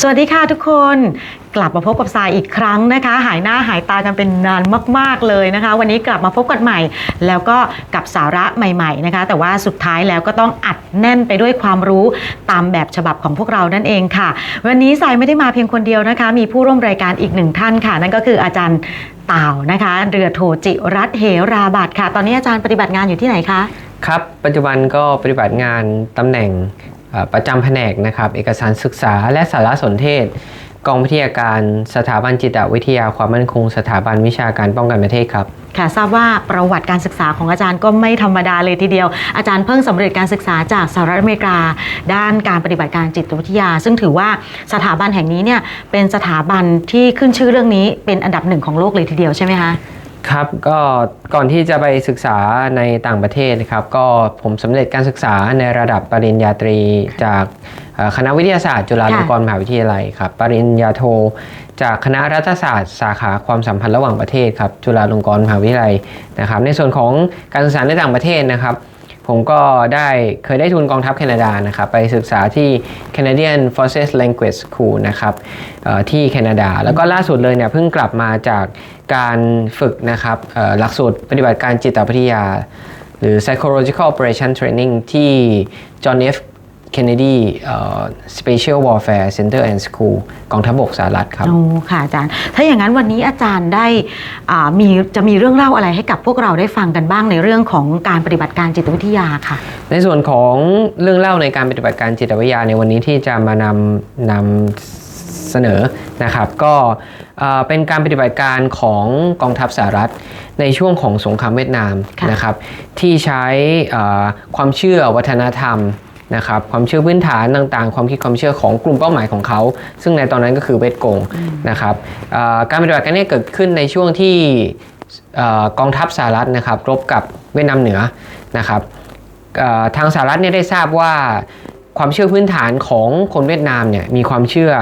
สวัสดีค่ะทุกคนกลับมาพบกับสายอีกครั้งนะคะ หายหน้าหายตากันเป็นนานมาก ๆ เลยนะคะ วันนี้กลับมาพบกันใหม่ แล้วก็กับสาระใหม่ ๆนะคะ แต่ว่าสุดท้ายแล้วก็ต้องอัดแน่นไปด้วยความรู้ตามแบบฉบับของพวกเรานั่นเองค่ะ วันนี้สายไม่ได้มาเพียงคนเดียวนะคะ มีผู้ร่วมรายการอีกหนึ่งท่านค่ะ นั่นก็คืออาจารย์เต่านะคะ เรือโทจิรัตเหราบัตค่ะ ตอนนี้อาจารย์ปฏิบัติงานอยู่ที่ไหนคะครับปัจจุบันก็ปฏิบัติงานตำแหน่ง ประจำแผนกนะครับเอกสารศึกษาและสารสนเทศ กองวิทยาการสถาบันจิตวิทยาความมั่นคง สถาบันวิชาการป้องกันประเทศครับค่ะทราบว่าประวัติการศึกษาของอาจารย์ก็ไม่ธรรมดาเลยทีเดียว อาจารย์เพิ่งสำเร็จการศึกษาจากสหรัฐอเมริกา ด้านการปฏิบัติการจิตวิทยา ซึ่งถือว่าสถาบันแห่งนี้เนี่ยเป็นสถาบันที่ขึ้นชื่อเรื่องนี้เป็นอันดับหนึ่งของโลกเลยทีเดียวใช่ไหมคะ ครับก็ก่อนที่จะไปศึกษาในต่างประเทศนะครับ ก็ผมสำเร็จการศึกษาในระดับปริญญาตรีจากเอ่อคณะวิทยาศาสตร์จุฬาลงกรณ์มหาวิทยาลัยครับ ปริญญาโท จากคณะรัฐศาสตร์ สาขาความสัมพันธ์ระหว่างประเทศครับจุฬาลงกรณ์มหาวิทยาลัยนะครับ ในส่วนของการศึกษาในต่างประเทศนะครับ ผมก็ได้เคยได้ทุนกองทัพแคนาดานะครับ ไปศึกษาที่ Canadian Forces Language School นะครับเอ่อที่แคนาดา แล้วก็ล่าสุดเลยเนี่ยเพิ่งกลับมาจาก การฝึกนะครับเอ่อหลักสูตรปฏิบัติการจิตวิทยา หรือ Psychological Operation Training ที่ John F Kennedy เอ่อ Special Warfare Center and School กองทัพบกสหรัฐครับ โอ้ค่ะอาจารย์ ถ้าอย่างนั้นวันนี้อาจารย์ได้อ่ามีจะมีเรื่องเล่าอะไรให้กับพวกเราได้ฟังกันบ้างในเรื่องของการปฏิบัติการจิตวิทยาค่ะ ในส่วนของเรื่องเล่าในการปฏิบัติการจิตวิทยาในวันนี้ที่จะมานำนำ เสนอนะครับ ก็เอ่อเป็นการปฏิบัติการของกองทัพสหรัฐ ในช่วงของสงครามเวียดนามค่ะนะครับที่ใช้เอ่อความเชื่อวัฒนธรรมนะครับความเชื่อพื้นฐานต่างๆ ความคิดความเชื่อของกลุ่มเป้าหมายของเขา ซึ่งในตอนนั้นก็คือเวทกงนะครับเอ่อการปฏิบัติการนี้เกิดขึ้นในช่วงที่เอ่อกองทัพสหรัฐนะครับรบกับเวียดนามเหนือนะครับเอ่อทางสหรัฐเนี่ยได้ทราบว่าความเชื่อพื้นฐานของคนเวียดนามเนี่ยมีความเชื่อ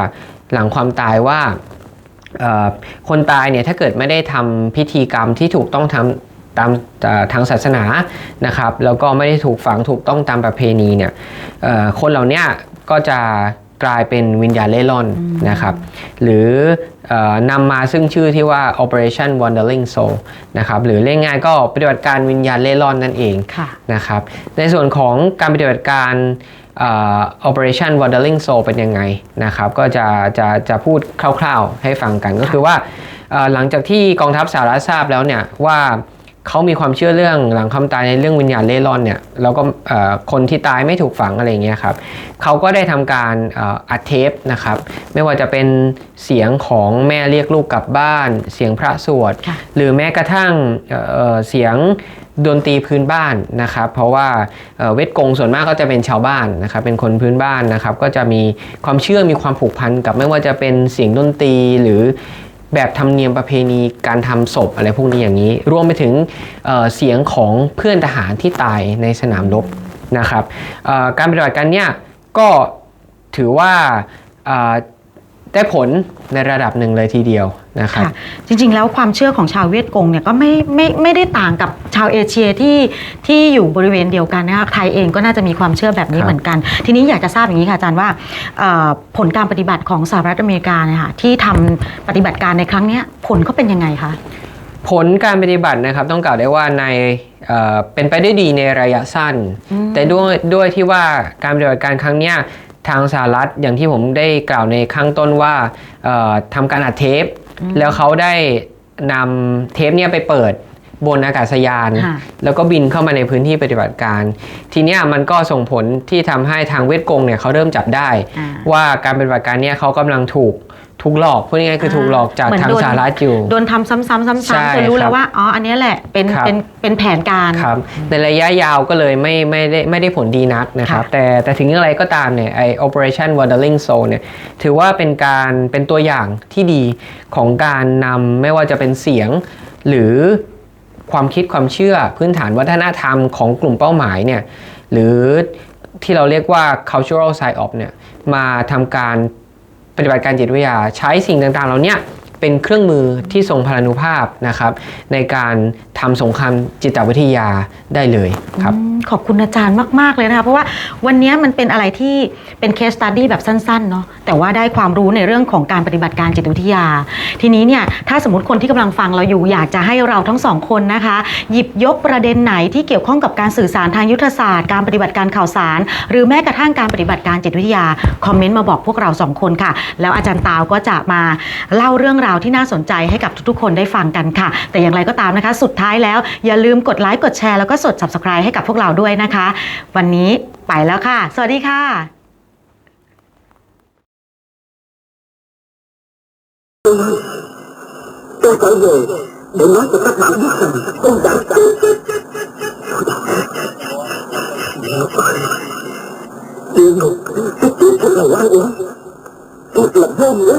หลังความตายว่าเอ่อคนตายเนี่ยถ้าเกิดไม่ได้ทำพิธีกรรมที่ถูกต้องทำตามเอ่อทางศาสนานะครับแล้วก็ไม่ได้ถูกฝังถูกต้องตามประเพณีเนี่ยเอ่อคนเหล่าเนี้ก็จะกลายเป็นวิญญาณเล่ร่อนนะครับหรือเออนำมาซึ่งชื่อที่ว่า Operation Wandering Soul นะครับหรือเรียกง่ายๆก็ปฏิบัติการวิญญาณเล่ร่อนนั่นเองค่ะนะครับในส่วนของการปฏิบัติการเอ่อ Operation Wandering Soul เป็นยังไงนะครับ ก็จะจะจะพูดคร่าวๆให้ฟังกันก็คือว่าหลังจากที่กองทัพสหรัฐทราบแล้วเนี่ยว่า เขามีความเชื่อเรื่องหลังความตายในเรื่องวิญญาณเล่ร่อนเนี่ยแล้วก็เอ่อคนที่ตายไม่ถูกฝังอะไรอย่างเงี้ยครับเขาก็ได้ทำการเอ่ออัดเทปนะครับ ไม่ว่าจะเป็นเสียงของแม่เรียกลูกกลับบ้าน เสียงพระสวดค่ะหรือแม้กระทั่งเอ่อเอ่อเสียงดนตรีพื้นบ้านนะครับ เพราะว่าเอ่อเวทกงส่วนมากก็จะเป็นชาวบ้านนะครับเป็นคนพื้นบ้านนะครับ ก็จะมีความเชื่อมีความผูกพันกับไม่ว่าจะเป็นเสียงดนตรีหรือ แบบธรรมเนียมประเพณีการทำศพอะไรพวกนี้อย่างนี้ รวมไปถึงเเสียงของเพื่อนทหารที่ตายในสนามรบนะครับการปฏิบัติการเนี่ยก็ถือว่า ได้ผลในระดับหนึ่งเลยทีเดียวนะครับค่ะจริงๆ แล้วความเชื่อของชาวเวียดกงเนี่ยก็ไม่ไม่ไม่ได้ต่างกับชาวเอเชียที่ที่อยู่บริเวณเดียวกันนะคะไทยเองก็น่าจะมีความเชื่อแบบนี้ครับเหมือนกัน ทีนี้อยากจะทราบอย่างนี้ค่ะอาจารย์ว่าเอ่อผลการปฏิบัติของสหรัฐอเมริกาเนี่ยค่ะที่ทำปฏิบัติการในครั้งเนี้ยผลเขาเป็นยังไงคะผลการปฏิบัตินะครับต้องกล่าวได้ว่าในเอ่อเป็นไปได้ดีในระยะสั้น แต่ด้วยด้วยที่ว่าการปฏิบัติการครั้งเนี้ย ทางสหรัฐอย่างที่ผมได้กล่าวในข้างต้นว่าเอ่อทำการอัดเทป แล้วเขาได้นำเทปเนี่ยไปเปิดบนอากาศยานค่ะแล้วก็บินเข้ามาในพื้นที่ปฏิบัติการ ทีเนี้ยมันก็ส่งผลที่ทำให้ทางเวทกงเนี่ยเขาเริ่มจับได้อ่าว่าการปฏิบัติการเนี่ยเขากำลังถูก ถูกหลอกพูดง่ายๆคือถูกหลอกจากเหมือนทางโดนสหรัฐอยู่ โดนทำซ้ำๆซ้ำใช่ๆจนรู้ครัแล้วบว่าอ๋ออันเนี้ยแหละเป็นครับเป็นเป็นแผนการครับในระยะยาวก็เลยไม่ไม่ได้ไม่ได้ผลดีนักนะครับค่ะแต่แต่ถึงอย่างไรก็ตามเนี่ยไอ operation wandering soul เนี่ยถือว่าเป็นการเป็นตัวอย่างที่ดีของการนำไม่ว่าจะเป็นเสียงหรือความคิดความเชื่อพื้นฐานวัฒนธรรมของกลุ่มเป้าหมายเนี่ยหรือที่เราเรียกว่า cultural psyop เนี่ยมาทำการ ปฏิบัติการจิตวิทยาใช้สิ่งต่างๆ เหล่าเนี้ย เป็นเครื่องมือที่ทรงพลานุภาพนะครับ ในการทำสงครามจิตวิทยาได้เลยครับขอบคุณอาจารย์มาก ๆ เลยนะคะ เพราะว่าวันนี้มันเป็นอะไรที่เป็นเคสตัดดี้แบบสั้น ๆ เนาะแต่แต่ว่าได้ความรู้ในเรื่องของการปฏิบัติการจิตวิทยา ทีนี้เนี่ยถ้าสมมติคนที่กำลังฟังเราอยู่อยากจะให้เราทั้งสองคนนะคะ หยิบยกประเด็นไหนที่เกี่ยวข้องกับการสื่อสารทางยุทธศาสตร์ การปฏิบัติการข่าวสาร หรือแม้กระทั่งการปฏิบัติการจิตวิทยาคอมเมนต์มาบอกพวกเราสองคนค่ะ แล้วอาจารย์ตาวก็จะมาเล่าเรื่องราวาวที่น่าสนใจให้กับทุกๆ คนได้ฟังกันค่ะ แต่อย่างไรก็ตามนะคะ สุดท้ายแล้วอย่าลืมกดไลค์กดแชร์แล้วก็กด subscribe ให้กับพวกเราด้วยนะคะ วันนี้ไปแล้วค่ะ สวัสดีค่ะ tôi trở về để nói cho các bạn biết rằng tôi đã chạy địa ngục cái chết thật là oan uổng thật là vô nghĩa